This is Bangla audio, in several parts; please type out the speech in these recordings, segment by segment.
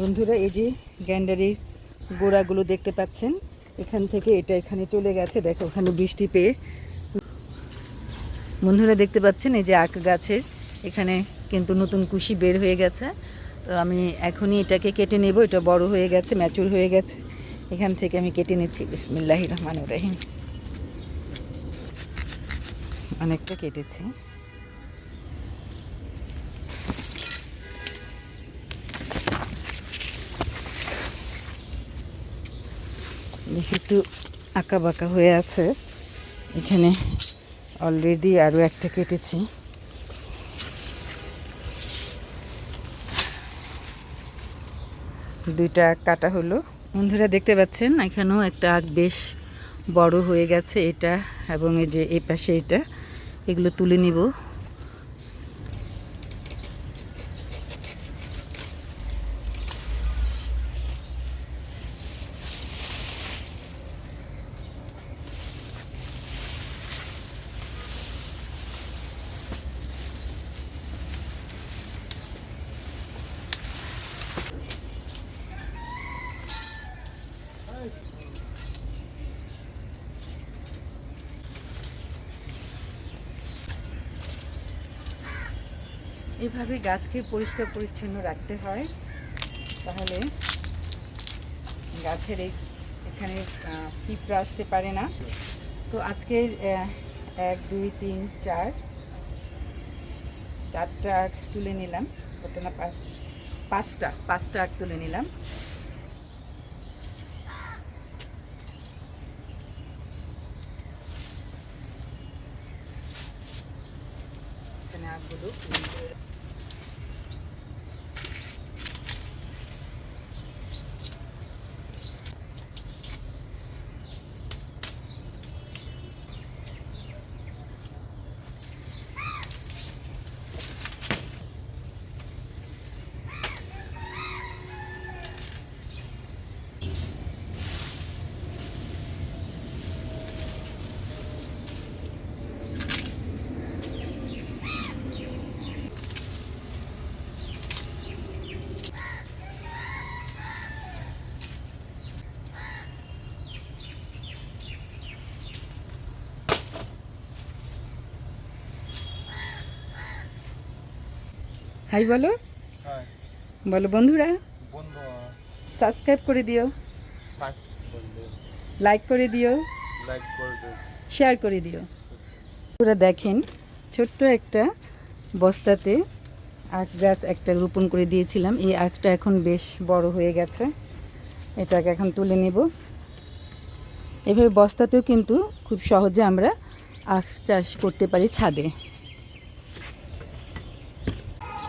বন্ধুরা, এই যে গ্যান্ডারির গোড়াগুলো দেখতে পাচ্ছেন, এখান থেকে এটা এখানে চলে গেছে। দেখো, ওখানে বৃষ্টি পেয়ে। বন্ধুরা, দেখতে পাচ্ছেন, এই যে আখ গাছের এখানে কিন্তু নতুন কুশি বের হয়ে গেছে। তো আমি এখনই এটাকে কেটে নেব। এটা বড় হয়ে গেছে ম্যাচুর হয়ে গেছে। এখান থেকে আমি কেটে নিচ্ছি। বিসমিল্লাহ রহমান রহিম। অনেকটা কেটেছি। একটু আঁকা বাঁকা হয়ে আছে। এখানে অলরেডি আরও একটা কেটেছি। দুইটা কাটা হলো। বন্ধুরা দেখতে পাচ্ছেন, এখানেও একটা আখ বেশ বড় হয়ে গেছে এটা এবং এই যে এই পাশে এটা, এগুলো তুলে নিব। এভাবে গাছকে পরিষ্কার পরিচ্ছন্ন রাখতে হয়। তাহলে গাছের এই এখানে পিঁপড়া আসতে পারে না। তো আজকে এক, দুই, তিন, চার, চারটা তুলে নিলাম। কত না পাঁচ, পাঁচটা পাঁচটা তুলে নিলাম। 나무도 হাই বলো। বলো বন্ধুরা সাবস্ক্রাইব করে দিও। লাইক করে দিও। শেয়ার করে দিও। পুরো দেখেন ছোট্ট একটা বস্তাতে আখ গাছ একটা রোপণ করে দিয়েছিলাম। এই আখটা এখন বেশ বড় হয়ে গেছে। এটাকে এখন তুলে নেব। এভাবে বস্তাতেও কিন্তু খুব সহজে আমরা আখ চাষ করতে পারি ছাদে।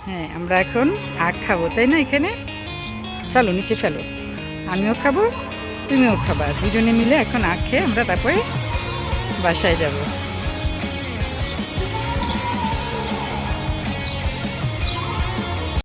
হ্যাঁ আমরা এখন আখ খাব, তাই না এখানে? ফেলো, নিচে ফেলো। আমিও খাব, তুমিও খাবা। দুজনে মিলে এখন আখ খেয়ে আমরা তারপরে বাসায় যাব।